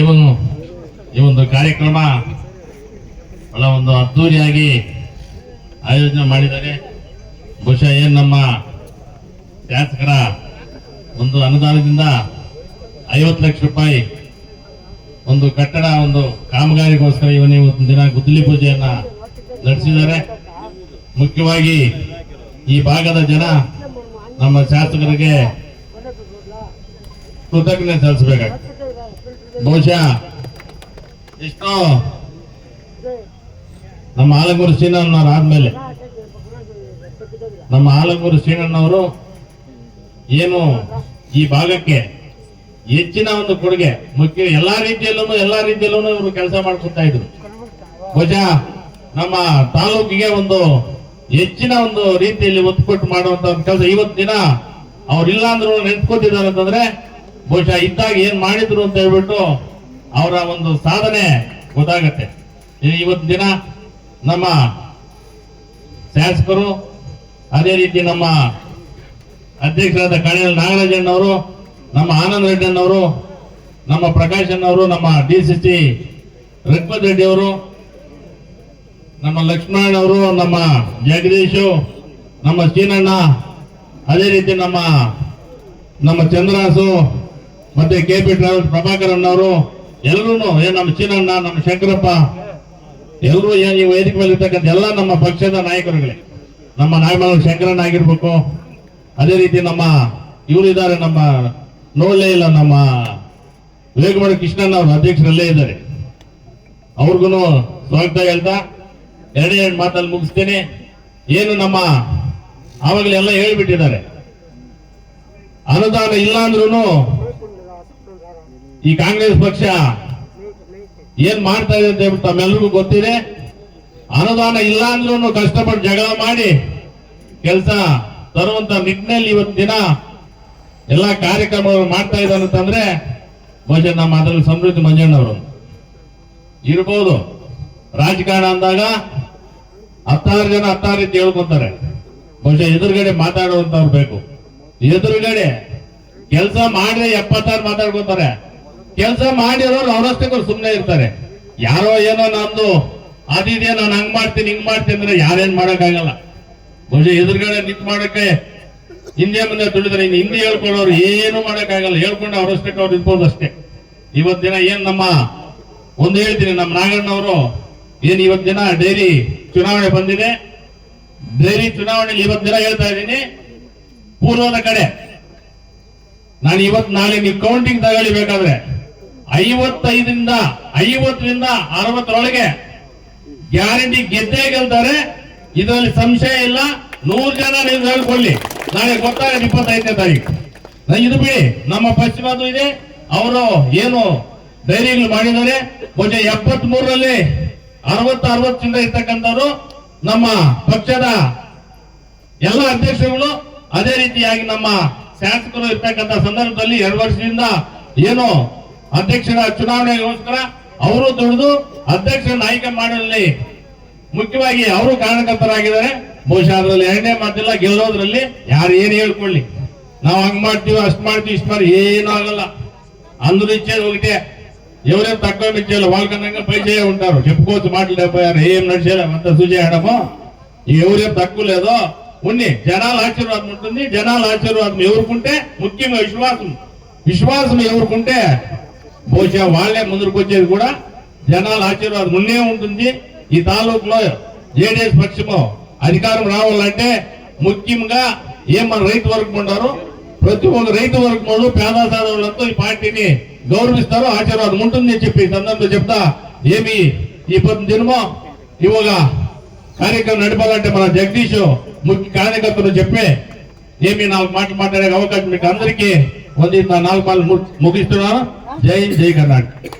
ಒಂದು ಈ ಒಂದು ಕಾರ್ಯಕ್ರಮ ಬಹಳ ಒಂದು ಅದ್ಧೂರಿಯಾಗಿ ಆಯೋಜನೆ ಮಾಡಿದ್ದಾರೆ. ಬಹುಶಃ ಏನು ನಮ್ಮ ಶಾಸಕರ ಒಂದು ಅನುದಾನದಿಂದ ಐವತ್ತು ಲಕ್ಷ ರೂಪಾಯಿ ಒಂದು ಕಟ್ಟಡ, ಒಂದು ಕಾಮಗಾರಿಗೋಸ್ಕರ ಇವನು ಇವತ್ತು ದಿನ ಗುದ್ದಲಿ ಪೂಜೆಯನ್ನು ನಡೆಸಿದ್ದಾರೆ. ಮುಖ್ಯವಾಗಿ ಈ ಭಾಗದ ಜನ ನಮ್ಮ ಶಾಸಕರಿಗೆ ಕೃತಜ್ಞತೆ ಸಲ್ಲಿಸಬೇಕಾಗ್ತದೆ. ಬಹುಶಃ. ಎಷ್ಟೋ? ನಮ್ಮ ಆಲಗೂರು ಸೀನಣ್ಣವ್ರು ಆದ್ಮೇಲೆ. ನಮ್ಮ ಆಲಗೂರು ಸೀನಣ್ಣವರು ಏನು ಈ ಭಾಗಕ್ಕೆ ಹೆಚ್ಚಿನ ಒಂದು ಕೊಡುಗೆ, ಮುಖ್ಯ ಎಲ್ಲಾ ರೀತಿಯಲ್ಲೂ ಎಲ್ಲಾ ರೀತಿಯಲ್ಲೂ ಇವರು ಕೆಲಸ ಮಾಡ್ಕೊತಾ ಇದ್ರು. ಬಹುಶಃ ನಮ್ಮ ತಾಲೂಕಿಗೆ ಒಂದು ಹೆಚ್ಚಿನ ಒಂದು ರೀತಿಯಲ್ಲಿ ಒತ್ತು ಕೊಟ್ಟು ಮಾಡುವಂತ ಒಂದು ಕೆಲಸ. ಇವತ್ತಿನ ಅವ್ರಿಲ್ಲ ಅಂದ್ರೂ ನೆನ್ಸ್ಕೊತಿದ್ದಾರೆ ಅಂತಂದ್ರೆ ಬಹುಶಃ ಇದ್ದಾಗ ಏನ್ ಮಾಡಿದ್ರು ಅಂತ ಹೇಳ್ಬಿಟ್ಟು ಅವರ ಒಂದು ಸಾಧನೆ ಗೊತ್ತಾಗತ್ತೆ. ಇವತ್ತು ದಿನ ನಮ್ಮ ಶಾಸಕರು, ಅದೇ ರೀತಿ ನಮ್ಮ ಅಧ್ಯಕ್ಷರಾದ ಕಣೇಲ್ ನಾಗರಾಜಣ್ಣವರು ನಮ್ಮ ಆನಂದ್ ರೆಡ್ಡಣ್ಣವರು ನಮ್ಮ ಪ್ರಕಾಶ್ ಅಣ್ಣವರು, ನಮ್ಮ D C C Raghupath Reddy ಅವರು, ನಮ್ಮ ಲಕ್ಷ್ಮಣ ಅವರು, ನಮ್ಮ ಜಗದೀಶು, ನಮ್ಮ ಸೀನಣ್ಣ, ಅದೇ ರೀತಿ ನಮ್ಮ ನಮ್ಮ ಚಂದ್ರಾಸು ಮತ್ತೆ ಕೆ ಪಿ ಟ್ರಾವೆಲ್ಸ್ ಪ್ರಭಾಕರನ್ ಅವರು ಎಲ್ಲರೂ ಏನ್ ನಮ್ಮ ಚೀನಣ್ಣ ನಮ್ಮ ಶಂಕರಪ್ಪ ಎಲ್ಲರೂ ಏನ್ ಈ ವೇದಿಕೆ ಮೇಲೆ ಇರ್ತಕ್ಕಂಥ ಎಲ್ಲ ನಮ್ಮ ಪಕ್ಷದ ನಾಯಕರುಗಳೇ. ನಮ್ಮ ನಾಯಕರು ಶಂಕರಣ್ಣ ಆಗಿರ್ಬೇಕು. ಅದೇ ರೀತಿ ನಮ್ಮ, ಇವರು ಇದ್ದಾರೆ ನಮ್ಮ ನೋಡಲೇ ಇಲ್ಲ ನಮ್ಮ ವಿವೇಕಮಣ ಕೃಷ್ಣಣ್ಣ ಅವರು ಅಧ್ಯಕ್ಷರಲ್ಲೇ ಇದ್ದಾರೆ. ಅವ್ರಿಗೂ ಸ್ವಾಗತ ಹೇಳ್ತಾ, ಎರಡೇ ಎರಡು ಮಾತಲ್ಲಿ ಮುಗಿಸ್ತೇನೆ. ಏನು ನಮ್ಮ, ಆವಾಗಲೇ ಎಲ್ಲ ಹೇಳಿಬಿಟ್ಟಿದ್ದಾರೆ. ಅನುದಾನ ಇಲ್ಲ ಅಂದ್ರೂ ಈ ಕಾಂಗ್ರೆಸ್ ಪಕ್ಷ ಏನ್ ಮಾಡ್ತಾ ಇದೆ ಅಂತ ಹೇಳ್ಬಿಟ್ಟು ತಮ್ಮೆಲ್ಲರಿಗೂ ಗೊತ್ತಿದೆ. ಅನುದಾನ ಇಲ್ಲ ಅಂದ್ರೂ ಕಷ್ಟಪಟ್ಟು ಜಗಳ ಮಾಡಿ ಕೆಲಸ ತರುವಂತ ನಿಟ್ಟಿನಲ್ಲಿ ಇವತ್ತು ದಿನ ಎಲ್ಲಾ ಕಾರ್ಯಕ್ರಮಗಳು ಮಾಡ್ತಾ ಇದ್ದಾರೆ ಅಂತಂದ್ರೆ ಬಹುಶಃ ನಮ್ಮ ಅದರಲ್ಲಿ ಸಮೃದ್ಧಿ ಮಂಜಣ್ಣವರು. ಇರ್ಬೋದು. ರಾಜಕಾರಣ ಅಂದಾಗ ಹತ್ತಾರು ಜನ ಹತ್ತಾರು ರೀತಿ ಹೇಳ್ಕೊಂತಾರೆ. ಬಹುಶಃ ಎದುರುಗಡೆ ಮಾತಾಡುವಂತವ್ರು ಬೇಕು. ಎದುರುಗಡೆ ಕೆಲಸ ಮಾಡಿದ್ರೆ ಎಪ್ಪತ್ತಾರು ಮಾತಾಡ್ಕೊತಾರೆ. ಕೆಲಸ ಮಾಡಿರೋರು ಅವರಷ್ಟಕ್ಕೂ ಸುಮ್ಮನೆ ಇರ್ತಾರೆ. ಯಾರೋ ಏನೋ ನಂದು ಅದಿದೆ ನಾನು ಹಂಗ್ ಮಾಡ್ತೀನಿ, ಹಿಂಗ್ ಮಾಡ್ತೀನಿ ಅಂದ್ರೆ ಯಾರೇನ್ ಮಾಡೋಕ್ಕಾಗಲ್ಲ. ಬಹುಶಃ ಎದುರುಗಡೆ ನಿಂತು ಮಾಡಕ್ಕೆ ಹಿಂದೆ ಮುಂದೆ ತುಳಿದ್ರೆ ಇನ್ನು ಹಿಂದೆ ಹೇಳ್ಕೊಳ್ಳೋರು ಏನು ಮಾಡೋಕ್ಕಾಗಲ್ಲ. ಹೇಳ್ಕೊಂಡು ಅವರಷ್ಟಕ್ಕೆ ಅವ್ರು ಇರ್ಬೋದು ಅಷ್ಟೇ. ಇವತ್ತು ದಿನ ಏನ್ ನಮ್ಮ, ಒಂದು ಹೇಳ್ತೀನಿ, ನಮ್ಮ ನಾಗಣ್ಣವರು ಏನ್ ಇವತ್ತು ದಿನ ಡೈರಿ ಚುನಾವಣೆ ಬಂದಿದೆ. ಡೈರಿ ಚುನಾವಣೆಯಲ್ಲಿ ಇವತ್ತು ದಿನ ಹೇಳ್ತಾ ಇದ್ದೀನಿ, ಪೂರ್ವದ ಕಡೆ. ನಾನು ಇವತ್ತು ನಾಳೆ ನೀವು ಕೌಂಟಿಂಗ್ ತಗೊಳ್ಬೇಕಾದ್ರೆ ಐವತ್ತೈದರಿಂದ, ಐವತ್ತರಿಂದ ಅರವತ್ತರೊಳಗೆ ಗ್ಯಾರಂಟಿ ಗೆದ್ದೇ ಗೆಲ್ತಾರೆ. ಇದರಲ್ಲಿ ಸಂಶಯ ಇಲ್ಲ. ನೂರು ಜನ ನೀವು ಹೇಳ್ಕೊಳ್ಳಿ. ನಾಳೆ ಗೊತ್ತಾಗ ಇಪ್ಪತ್ತೈದನೇ ತಾರೀಕು. ಇದು ಬಿಡಿ. ನಮ್ಮ ಪಶ್ಚಿಮದು ಇದೆ. ಅವರು ಏನು ಡೈರಿಗಳು ಮಾಡಿದ್ದಾರೆ. ಬಹುಶಃ ಎಪ್ಪತ್ ಮೂರರಲ್ಲಿ ಅರವತ್ತು ಅರವತ್ತರಿಂದ ಇರ್ತಕ್ಕಂಥವ್ರು ನಮ್ಮ ಪಕ್ಷದ ಎಲ್ಲ ಅಧ್ಯಕ್ಷರುಗಳು ಅದೇ ರೀತಿಯಾಗಿ ನಮ್ಮ ಶಾಸಕರು ಇರ್ತಕ್ಕಂಥ ಸಂದರ್ಭದಲ್ಲಿ ಎರಡು ವರ್ಷದಿಂದ ಏನು ಅಧ್ಯಕ್ಷರ ಚುನಾವಣೆಗೋಸ್ಕರ ಅವರು ದುಡಿದು ಅಧ್ಯಕ್ಷರ ಆಯ್ಕೆ ಮಾಡಲಿ ಮುಖ್ಯವಾಗಿ ಅವರು ಕಾರಣಕರ್ತರಾಗಿದ್ದಾರೆ ಬಹುಶಃ ಅದರಲ್ಲಿ ಎರಡನೇ ಮಾತಿಲ್ಲ ಗೆಲ್ಲೋದ್ರಲ್ಲಿ ಯಾರು ಏನ್ ಹೇಳ್ಕೊಳ್ಳಿ ನಾವು ಹಂಗ್ ಮಾಡ್ತೀವಿ ಅಷ್ಟ್ ಮಾಡ್ತೀವಿ ಇಷ್ಟ ಮಾಡಿ ಏನೂ ಆಗಲ್ಲ ಅಂದು ఇచ్చే ఒకటే ఎవరేం తక్కువ ఇచ్చేయాలి వాళ్ళకన్నా పై చేయ ఉంటారు చెప్పుకోవచ్చు మాటలు లేకపోయారు ఏం నడిచేయాలి అంత చూసేయడము ఎవరేం తక్కువ లేదో ఉన్ని జనాల ఆశీర్వాదం ఉంటుంది జనాల ఆశీర్వాదం ఎవరుకుంటే ముఖ్యంగా విశ్వాసం విశ్వాసం ఎవరుకుంటే బహుశా వాళ్ళే ముందుకు వచ్చేది కూడా జనాల ఆశీర్వాదం ఉన్నే ఉంటుంది. ఈ తాలూకులో జేడీఎస్ పక్షము అధికారం రావాలంటే ముఖ్యంగా ఏం మన రైతు వర్గం ఉంటారు ప్రతి ఒక్క రైతు వర్గంలో పేద సాధవులతో ఈ పార్టీని గౌరవిస్తారు ఆశీర్వాదం ఉంటుంది అని చెప్పి సందర్భంలో చెప్తా ఏమి ఈ పొద్దు దినమో? ఇవాగ కార్యక్రమం నడపాలంటే మన జగదీష్ ముఖ్య కార్యకర్తలు చెప్పే ఏమి నాలుగు మాటలు మాట్లాడే అవకాశం మీకు అందరికీ ఉంది నాలుగు మాటలు ము- ముగిస్తున్నాను. జై హింద్, జై కర్ణాటక